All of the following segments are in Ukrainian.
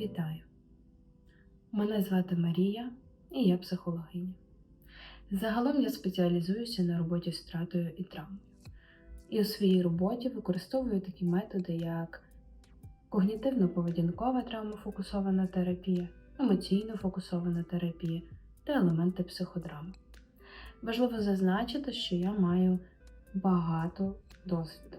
Вітаю! Мене звати Марія і я психологиня. Загалом я спеціалізуюся на роботі з втратою і травмою. І у своїй роботі використовую такі методи, як когнітивно-поведінкова травмофокусована терапія, емоційно фокусована терапія та елементи психодрами. Важливо зазначити, що я маю багато досвіду.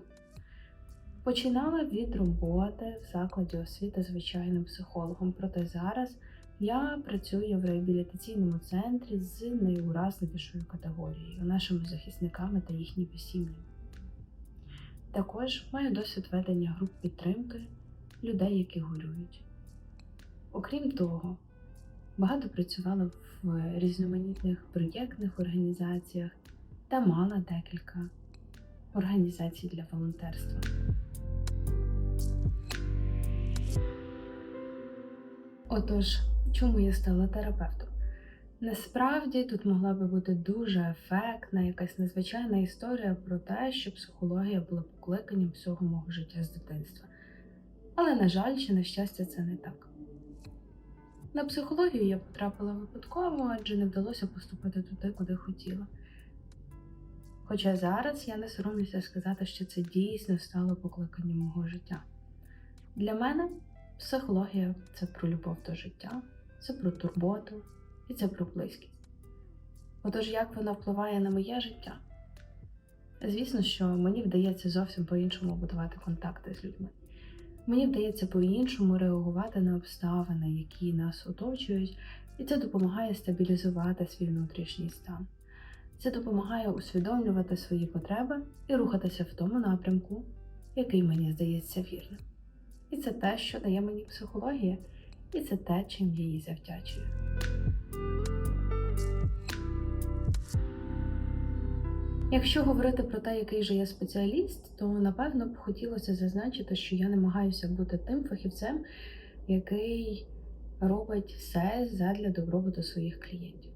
Починала від роботи в закладі освіти звичайним психологом, проте зараз я працюю в реабілітаційному центрі з найуразливішою категорією нашими захисниками та їхніми сім'ями. Також маю досвід ведення груп підтримки людей, які горюють. Окрім того, багато працювала в різноманітних проєктних організаціях та мала декілька організацій для волонтерства. Отож, чому я стала терапевтом? Насправді тут могла би бути дуже ефектна, якась незвичайна історія про те, що психологія була покликанням всього мого життя з дитинства. Але, на жаль, чи на щастя, це не так. На психологію я потрапила випадково, адже не вдалося поступити туди, куди хотіла. Хоча зараз я не соромлюся сказати, що це дійсно стало покликанням мого життя. Для мене психологія це про любов до життя, це про турботу і це про близькість. Отож, як вона впливає на моє життя? Звісно, що мені вдається зовсім по-іншому будувати контакти з людьми. Мені вдається по-іншому реагувати на обставини, які нас оточують, і це допомагає стабілізувати свій внутрішній стан. Це допомагає усвідомлювати свої потреби і рухатися в тому напрямку, який мені здається вірним. І це те, що дає мені психологія, і це те, чим я їй завдячую. Якщо говорити про те, який же я спеціаліст, то напевно б хотілося зазначити, що я намагаюся бути тим фахівцем, який робить все задля добробуту своїх клієнтів.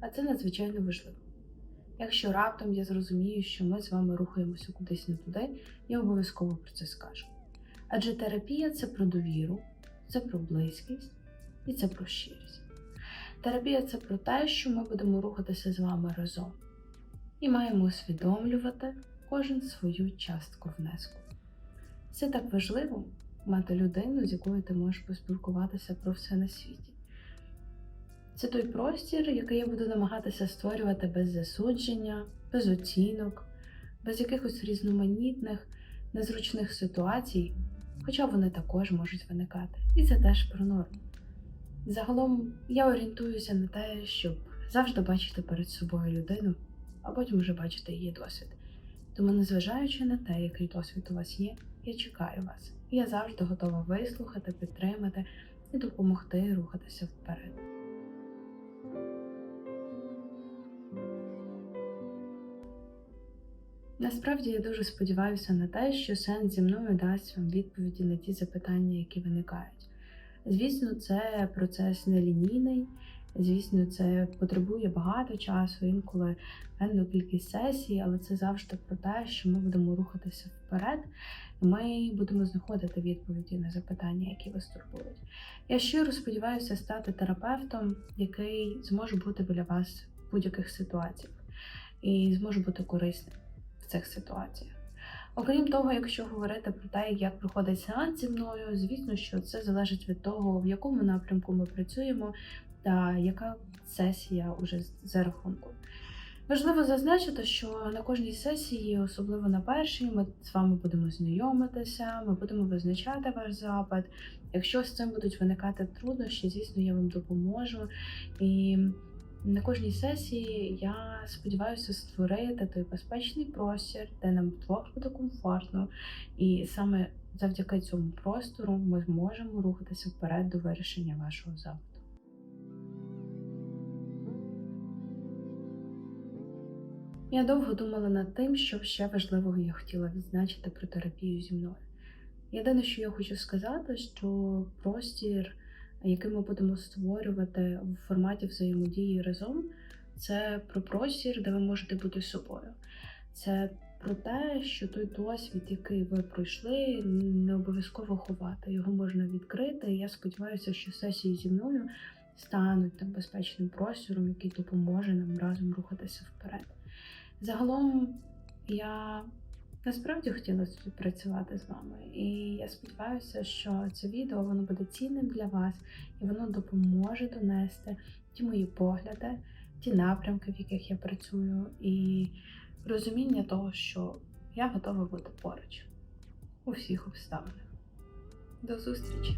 А це надзвичайно важливо. Якщо раптом я зрозумію, що ми з вами рухаємося кудись не туди, я обов'язково про це скажу. Адже терапія це про довіру, це про близькість і це про щирість. Терапія це про те, що ми будемо рухатися з вами разом і маємо усвідомлювати кожен свою частку внеску. Це так важливо мати людину, з якою ти можеш поспілкуватися про все на світі. Це той простір, який я буду намагатися створювати без засудження, без оцінок, без якихось різноманітних, незручних ситуацій, хоча вони також можуть виникати. І це теж про норму. Загалом я орієнтуюся на те, щоб завжди бачити перед собою людину, а потім вже бачити її досвід. Тому, незважаючи на те, який досвід у вас є, я чекаю вас. Я завжди готова вислухати, підтримати і допомогти рухатися вперед. Насправді я дуже сподіваюся на те, що сенс зі мною дасть вам відповіді на ті запитання, які виникають. Звісно, це процес нелінійний, звісно, це потребує багато часу, інколи певну кількість сесій, але це завжди про те, що ми будемо рухатися вперед, і ми будемо знаходити відповіді на запитання, які вас турбують. Я щиро сподіваюся стати терапевтом, який зможе бути біля вас в будь-яких ситуаціях і зможе бути корисним цих ситуаціях. Окрім того, якщо говорити про те, як проходить сеанс зі мною, звісно, що це залежить від того, в якому напрямку ми працюємо та яка сесія уже за рахунком. Важливо зазначити, що на кожній сесії, особливо на першій, ми з вами будемо знайомитися, ми будемо визначати ваш запит. Якщо з цим будуть виникати труднощі, звісно, я вам допоможу. І на кожній сесії я сподіваюся створити той безпечний простір, де нам вдвох буде комфортно, і саме завдяки цьому простору ми зможемо рухатися вперед до вирішення вашого запиту. Я довго думала над тим, що ще важливого я хотіла відзначити про терапію зі мною. Єдине, що я хочу сказати, що простір який ми будемо створювати в форматі взаємодії разом, це про простір, де ви можете бути собою. Це про те, що той досвід, який ви пройшли, не обов'язково ховати. Його можна відкрити. Я сподіваюся, що сесії зі мною стануть тим безпечним простором, який допоможе нам разом рухатися вперед. Загалом я насправді хотіла співпрацювати з вами, і я сподіваюся, що це відео воно буде цінним для вас і воно допоможе донести ті мої погляди, ті напрямки, в яких я працюю, і розуміння того, що я готова бути поруч у всіх обставинах. До зустрічі!